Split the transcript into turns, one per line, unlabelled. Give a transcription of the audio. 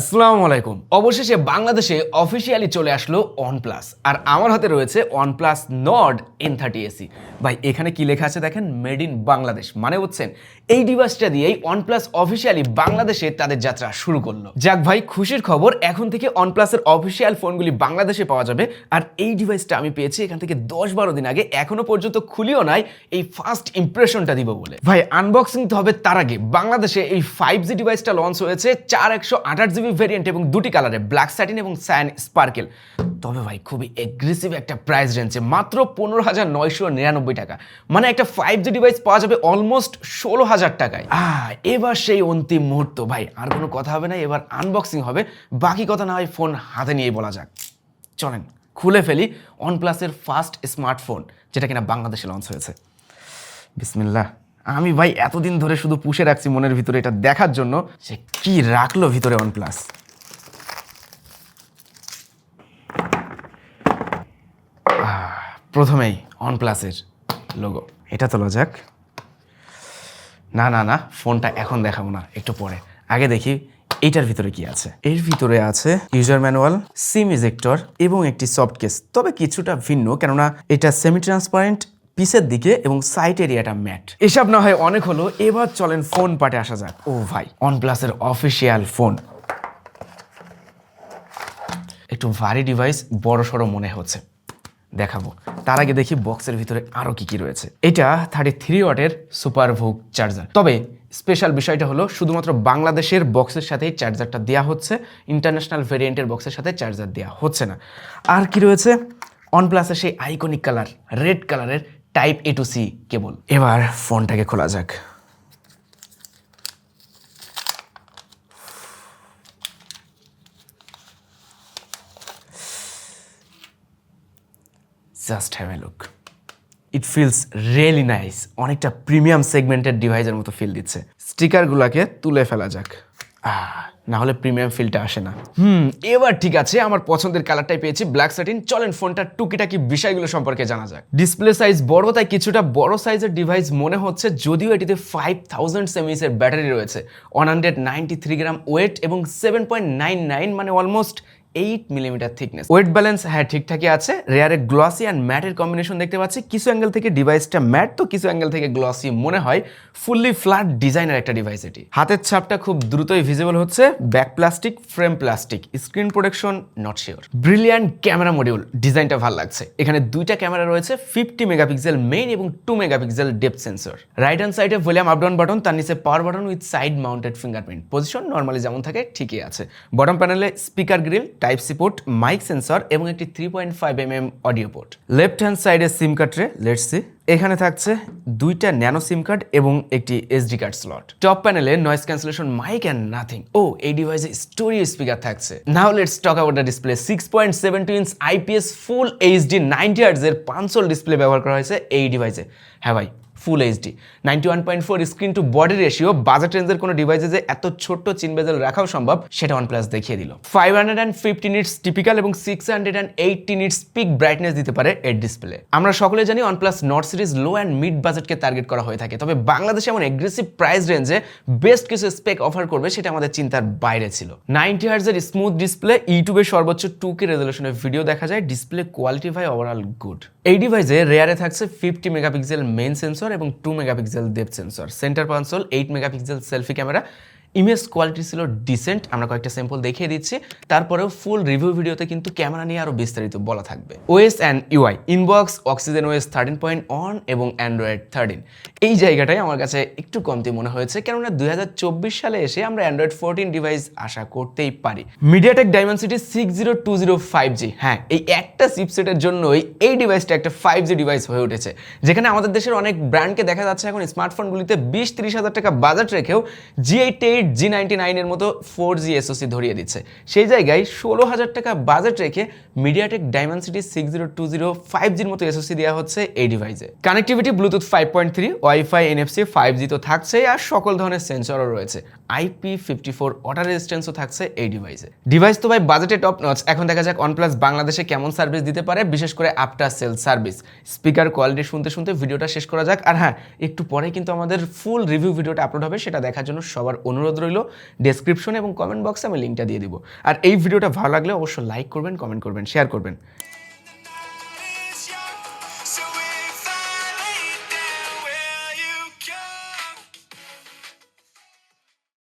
আসসালামু আলাইকুম। অবশেষে বাংলাদেশে অফিসিয়ালি চলে আসলো OnePlus, আর আমার হাতে রয়েছে OnePlus Nord N thirty SE ভাই, এখানে কি লেখা আছে দেখেন? মেড ইন বাংলাদেশ মানে হচ্ছেন এই ডিভাইসটা দিয়েই OnePlus অফিসিয়ালি বাংলাদেশে তাদের যাত্রা শুরু করল। যাক ভাই, খুশির খবর, এখন থেকে OnePlus এর অফিসিয়াল ফোনগুলি বাংলাদেশে পাওয়া যাবে, আর এই ডিভাইসটা আমি পেয়েছি এখান থেকে দশ বারো দিন আগে, এখনও পর্যন্ত খুলিও নাই, এই ফার্স্ট ইমপ্রেশনটা দিব বলে। ভাই আনবক্সিং তো হবে তার আগে। বাংলাদেশে এই ফাইভ জি ডিভাইসটা লঞ্চ হয়েছে, চার একশো আঠাশ জিবি ভেরিয়েন্ট এবং দুটি কালারে ব্ল্যাক স্যাটিন এবং সায়ান স্পার্কেল তবে ভাই, খুবই এগ্রেসিভ একটা প্রাইস রেঞ্জে মাত্র পনেরো হাজার নয়শো নিরানব্বই টাকা। মানে একটা ফাইভ জি ডিভাইস পাওয়া যাবে অলমোস্ট ষোলো হাজার টাকায়। এবার সেই অন্তিম মুহূর্ত ভাই, আর কোনো কথা হবে না, এবার আনবক্সিং হবে। বাকি কথা না হয় ফোন হাতে নিয়েই বলা যাক। চলেন, খুলে ফেলি ওয়ানপ্লাসের ফার্স্ট স্মার্টফোন যেটা কিনা বাংলাদেশে লঞ্চ হয়েছে। বিসমিল্লাহ। আমি ভাই এতদিন ধরে শুধু পুষে রাখছি মনের ভিতরে এটা দেখার জন্য। সে কি রাখল ভিতরে ওয়ানপ্লাস প্রথমেই ওয়ান প্লাসের লোগো এটা তোলা যাক না না না, ফোনটা এখন দেখাবো না, একটু পরে। আগে দেখি এইটার ভিতরে কি আছে। এর ভিতরে আছে ইউজার ম্যানুয়াল সিম ইজেক্টর এবং একটি সফট কেস তবে কিছুটা ভিন্ন, কেননা এটা সেমি ট্রান্সপারেন্ট পিসের দিকে এবং সাইট এরিয়াটা ম্যাট। এসব না হয় অনেক হলো, এবার চলেন ফোন পাটে আসা যাক। ও ভাই ওয়ানপ্লাসের অফিসিয়াল ফোন একটু ভারী ডিভাইস বড় সড়ো মনে হচ্ছে। দেখাবো। তার আগে দেখি বক্সের ভিতরে আরও কি কি রয়েছে। এটা থার্টি থ্রি ওয়াটের সুপার ভোগ চার্জার তবে স্পেশাল বিষয়টা হলো, শুধুমাত্র বাংলাদেশের বক্সের সাথেই চার্জারটা দেওয়া হচ্ছে ইন্টারন্যাশনাল ভেরিয়েন্টের বক্সের সাথে চার্জার দেওয়া হচ্ছে না। আর কি রয়েছে? অনপ্লাসের সেই আইকনিক কালার রেড কালারের type A to C cable এবার ফোনটাকে খোলা যাক। Just have a look it feels really nice অনেকটা প্রিমিয়াম সেগমেন্টের ডিভাইসের মতো ফিল দিচ্ছে। স্টিকারগুলোকে তুলে ফেলা যাক। আহ, না হলে প্রিমিয়াম ফিলটা আসে না। হুম, এবার ঠিক আছে, আমার পছন্দের কালারটাই পেয়েছি ব্ল্যাক সাটিন চলেন, ফোনটার টুকিটাকি বিষয়গুলো সম্পর্কে জানা যাক। ডিসপ্লে সাইজ বড়, তাই কিছুটা বড় সাইজের ডিভাইস মনে হচ্ছে, যদিও এটিতে ফাইভ থাউজেন্ড সেমিসের ব্যাটারি রয়েছে। One hundred ninety three gram weight এবং সেভেন পয়েন্ট নাইন নাইন মানে almost eight millimetre thickness weight balance হ্যাঁ ঠিকঠাকই আছে। রেয়ারে গ্লসি অ্যান্ড ম্যাটের কম্বিনেশন দেখতে পাচ্ছি। কিছু অ্যাঙ্গেল থেকে ডিভাইসটা ম্যাট তো কিছু অ্যাঙ্গেল থেকে গ্লসি মনে হয়। ফুললি ফ্ল্যাট ডিজাইনের একটা ডিভাইস এটি। হাতের ছাপটা খুব দ্রুতই ভিজিবল হচ্ছে। Back plastic frame plastic screen protection not sure brilliant camera module ডিজাইনটা ভালো লাগছে। এখানে দুইটা ক্যামেরা রয়েছে ফিফটি মেগাপিক্সেল মেইন এবং two megapixel depth sensor right hand সাইডে ভলিউম আপ ডাউন বাটন তার নিচে power button with side mounted fingerprint position normally যেমন থাকে, ঠিকই আছে। বটম প্যানেলে speaker grill type C port mic sensor এবং একটি three point five M M audio port left hand সাইডে সিম কার্ড রে লেটস সি এখানে থাকছে দুইটা ন্যানো সিম কার্ড এবং একটি এসডি কার্ড স্লট টপ প্যানেলে noise cancellation mic and nothing ও এই ডিভাইসে স্টোরি স্পিকার থাকছে। Now let's talk about the display six point seven two inch IPS full HD ninety আর্টসের পাঁচশোল ডিসপ্লে ব্যবহার করা হয়েছে এই ডিভাইসে হ্যাঁ ভাই full HD ninety one point four screen to body ratio budget রেঞ্জের কোনো ডিভাইসে যে এত ছোট্ট চিন বেজেল রাখাও সম্ভব, সেটা ওয়ান প্লাস দেখিয়ে দিল। Five hundred and fifty nits typical এবং six hundred and eighty nits peak brightness দিতে পারে এর ডিসপ্লে আমরা সকলে জানি OnePlus Nord series low and mid বাজেটকে টার্গেট করা হয়ে থাকে। তবে বাংলাদেশে এমন এগ্রেসিভ প্রাইস রেঞ্জে বেস্ট কিছু স্পেক অফার করবে, সেটা আমাদের চিন্তার বাইরে ছিল। নাইনটি হার্জের স্মুথ ডিসপ্লে ইউটিউবে সর্বোচ্চ টু কে রেজলিউশনের ভিডিও দেখা যায় ডিসপ্লে কোয়ালিটি ভাই ওভারঅল গুড এই ডিভাইসে রেয়ারে থাকছে ফিফটি মেগাপিক্সেল মেন সেন্সর এবং two megapixel depth sensor centre console eight megapixel selfie camera image quality ছিল ডিসেন্ট আমরা কয়েকটা স্যাম্পল দেখিয়ে দিচ্ছি। তারপরেও ফুল রিভিউ ভিডিওতে কিন্তু ক্যামেরা নিয়ে আরও বিস্তারিত বলা থাকবে। OS and UI in box Oxygen OS thirteen point one এবং অ্যান্ড্রয়েড থার্টিন এই জায়গাটাই আমার কাছে একটু কমতি মনে হয়েছে, কেননা দু হাজার চব্বিশ সালে এসে আমরা অ্যান্ড্রয়েড ফোরটিন ডিভাইস আশা করতেই পারি। MediaTek Dimensity six zero two zero five G হ্যাঁ এই একটা চিপসেটের জন্যই এই ডিভাইসটা একটা ফাইভ জি ডিভাইস হয়ে উঠেছে। যেখানে আমাদের দেশের অনেক ব্র্যান্ডকে দেখা যাচ্ছে এখন স্মার্টফোনগুলিতে বিশ তিরিশ হাজার টাকা বাজেট রেখেও G eight eight G ninety নাইনের মতো ফোর জি এসওসি ধরিয়ে দিচ্ছে। সেই জায়গায় ষোলো হাজার টাকা বাজেট রেখে MediaTek Dimensity six zero two zero five জির মতো এসওসি দেওয়া হচ্ছে এই ডিভাইসে connectivity Bluetooth five point three wifi NFC five G তো থাকছেই আর সকল ধরনের সেন্সরও রয়েছে। আইপি ফিফটি ফোর ওয়াটার রেজিস্ট্যান্সও থাকছে এই ডিভাইসে ডিভাইস তো ভাই বাজেটে টপ নচ এখন দেখা যাক OnePlus বাংলাদেশে কেমন সার্ভিস দিতে পারে, বিশেষ করে after sale service speaker quality শুনতে শুনতে ভিডিওটা শেষ করা যাক। আর হ্যাঁ একটু পরে কিন্তু আমাদের ফুল রিভিউ ভিডিওটা আপলোড হবে, সেটা দেখার জন্য সবার অনুরোধ অনুরোধ রইল ডেসক্রিপশন এবং কমেন্ট বক্সে আমি লিঙ্কটা দিয়ে দিব। আর এই ভিডিওটা ভালো লাগলে অবশ্যই লাইক করবেন কমেন্ট করবেন শেয়ার করবেন।